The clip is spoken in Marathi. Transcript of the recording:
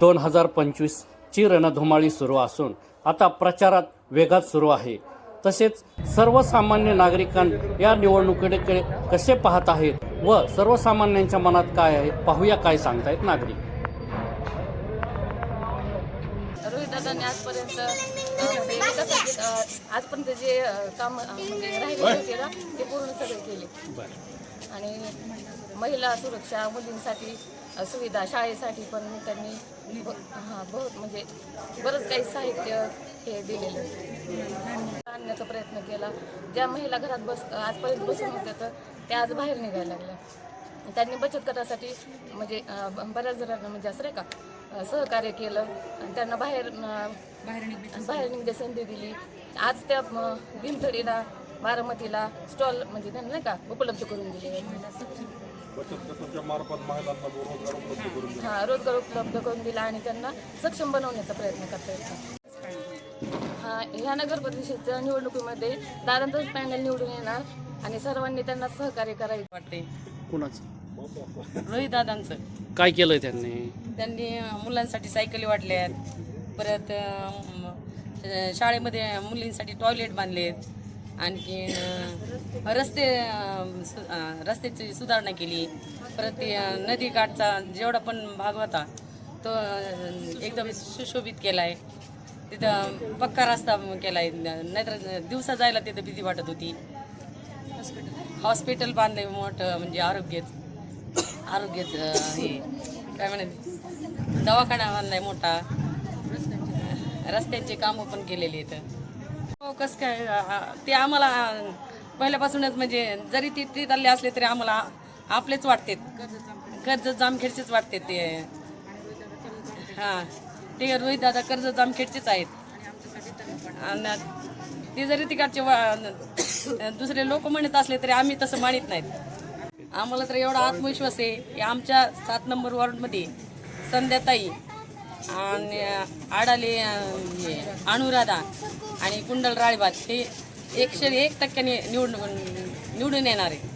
दोन हजार पंचवीसची रणधुमाळी सुरू असून आता प्रचारात वेगात सुरू आहे. तसेच सर्वसामान्य नागरिकां या निवडणुकीकडे कसे पाहत आहेत व सर्वसामान्यांच्या मनात काय आहे पाहूया काय सांगतायत नागरिक. रोहितदादांनी आजपर्यंत अ, म्हणजे अ, आजपर्यंत जे काम म्हणजे राहिले होते ना ते पूर्ण सगळे केले. आणि महिला सुरक्षा मुलींसाठी सुविधा शाळेसाठी पण त्यांनी हा बहुत म्हणजे बरंच काही साहित्य हे दिलेलं. आणण्याचा प्रयत्न केला. ज्या महिला घरात बस आजपर्यंत बसून होत्या तर त्या आज बाहेर निघायला लागल्या. त्यांनी बचत गटासाठी म्हणजे बऱ्याच जणांना म्हणजे असं का सहकार्य केलं. आणि त्यांना बाहेर बाहेर निघण्याची संधी दिली. आज त्या म, भीमथडीला बारामतीला स्टॉल म्हणजे त्यांना नाही का उपलब्ध करून दिले. बचत गटाच्या मार्फत महिलांना रोजगार उपलब्ध करून दिला. हा रोजगार उपलब्ध करून दिला आणि त्यांना सक्षम बनवण्याचा प्रयत्न करता येतो हा ह्या नगर परिषदेच्या निवडणुकीमध्ये दारांतच पॅनल निवडून येणार आणि सर्वांनी त्यांना सहकार्य करायचं. वाटते. कुणाचं? रोहित दादांचं. काय केलंय त्यांनी? त्यांनी मुलांसाठी सायकली वाटल्यात परत अं, शाळेमध्ये मुलींसाठी टॉयलेट बांधलेत. आणखी रस्ते सु- रस्त्याची सुधारणा केली. परत ते नदीकाठचा जेवढा पण भाग होता तो एकदम सुशोभित केला आहे तिथं पक्का रस्ता केला आहे नाहीतर दिवसा जायला तिथं भीती वाटत होती. हॉस्पिटल बांधले मोठं म्हणजे आरोग्यच. आरोग्यच हे. काय म्हणत दवाखाना बांधलाय मोठा. रस्त्यांचे कामं पण केलेली आहेत हो, कसं काय ते आम्हाला पहिल्यापासूनच म्हणजे जरी ते ती चालले असले तरी आम्हाला आपलेच वाटते कर्ज जामखेडचेच वाटते ते. हां ते रोहित दादा कर्ज जामखेडचेच आहेत. आणि ते जरी तिकडचे वा- दुसरे लोक म्हणत असले तरी आम्ही तसं मानित नाहीत. आम्हाला तर एवढा आत्मविश्वास आहे. की आमच्या सात नंबर वॉर्डमध्ये संध्याताई आणि आडाले हे, अनुराधा आणि कुंडल राळीबात हे एकशे एक टक्क्याने निवडून निवडून येणार आहे.